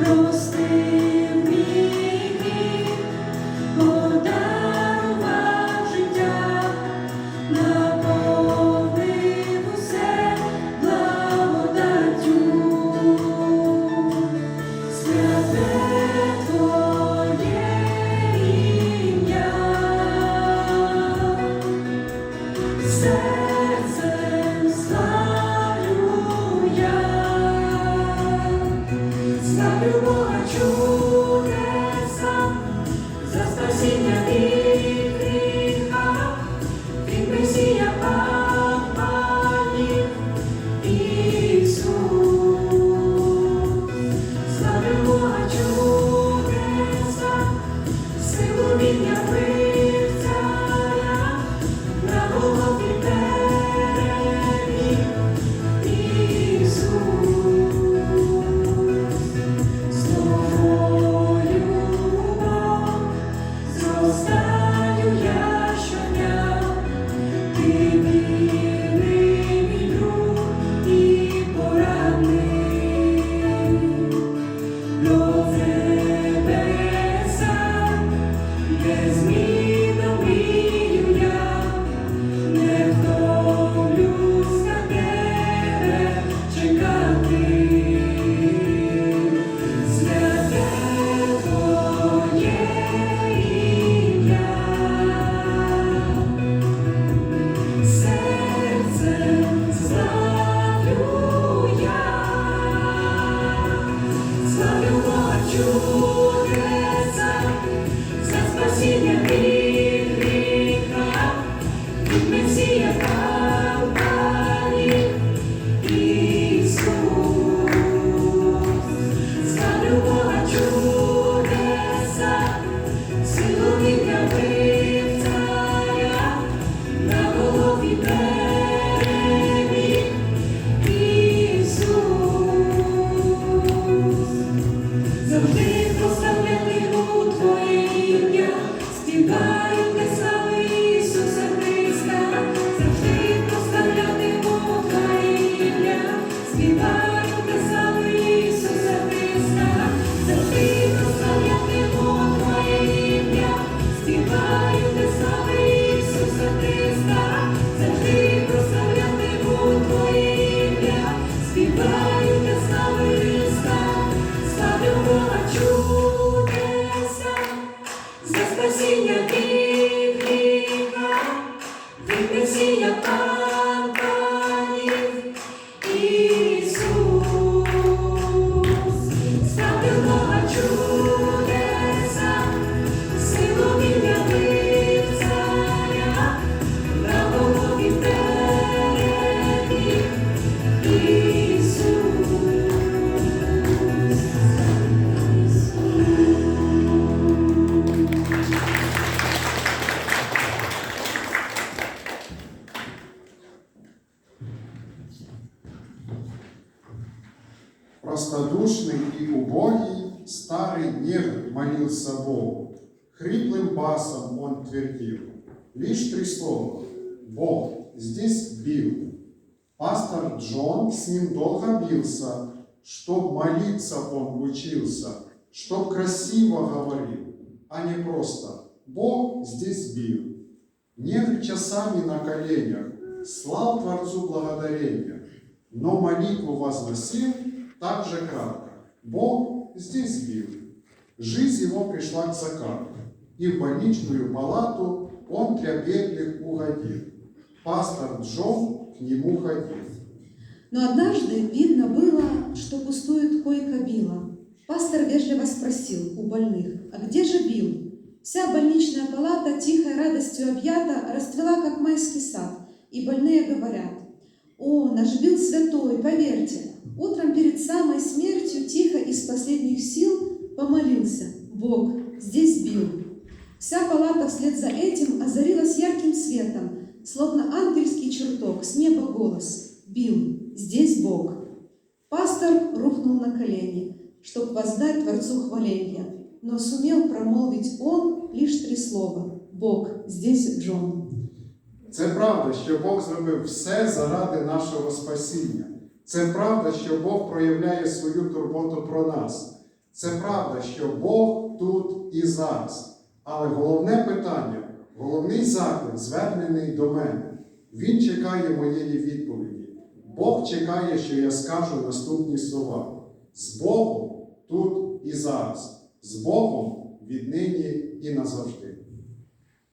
прости. stars. всегда. 一杯西柚 Простодушный и убогий старый негр молился Богу. Хриплым басом он твердил. Лишь три слова. Бог здесь бил. Пастор Джон с ним долго бился, чтоб молиться он учился, чтоб красиво говорил, а не просто «Бог здесь бил». Негр часами на коленях слал Творцу благодарения, но молитву возносил так же кратко. Бог здесь бил. Жизнь его пришла к закату, и в больничную палату он для бедных угодил. Пастор Джон к нему ходил. Но однажды видно было, что пустует койка Билла. Пастор вежливо спросил у больных, а где же Билл? Вся больничная палата, тихой радостью объята, расцвела, как майский сад, и больные говорят, «О, наш Билл святой, поверьте, утром ангельский чертог, с неба голос, «Билл, здесь Бог». Пастор рухнул на колени, чтоб воздать Творцу хваления, но сумел промолвить он лишь три слова «Бог, здесь Джон». Це правда, що Бог зробив все заради нашого спасіння. Це правда, що Бог проявляє свою турботу про нас. Це правда, що Бог тут і зараз. Але головне питання, головний заклик звернений до мене. Він чекає моєї відповіді. Бог чекає, що я скажу наступні слова. З Богом тут і зараз. З Богом віднині і назавжди.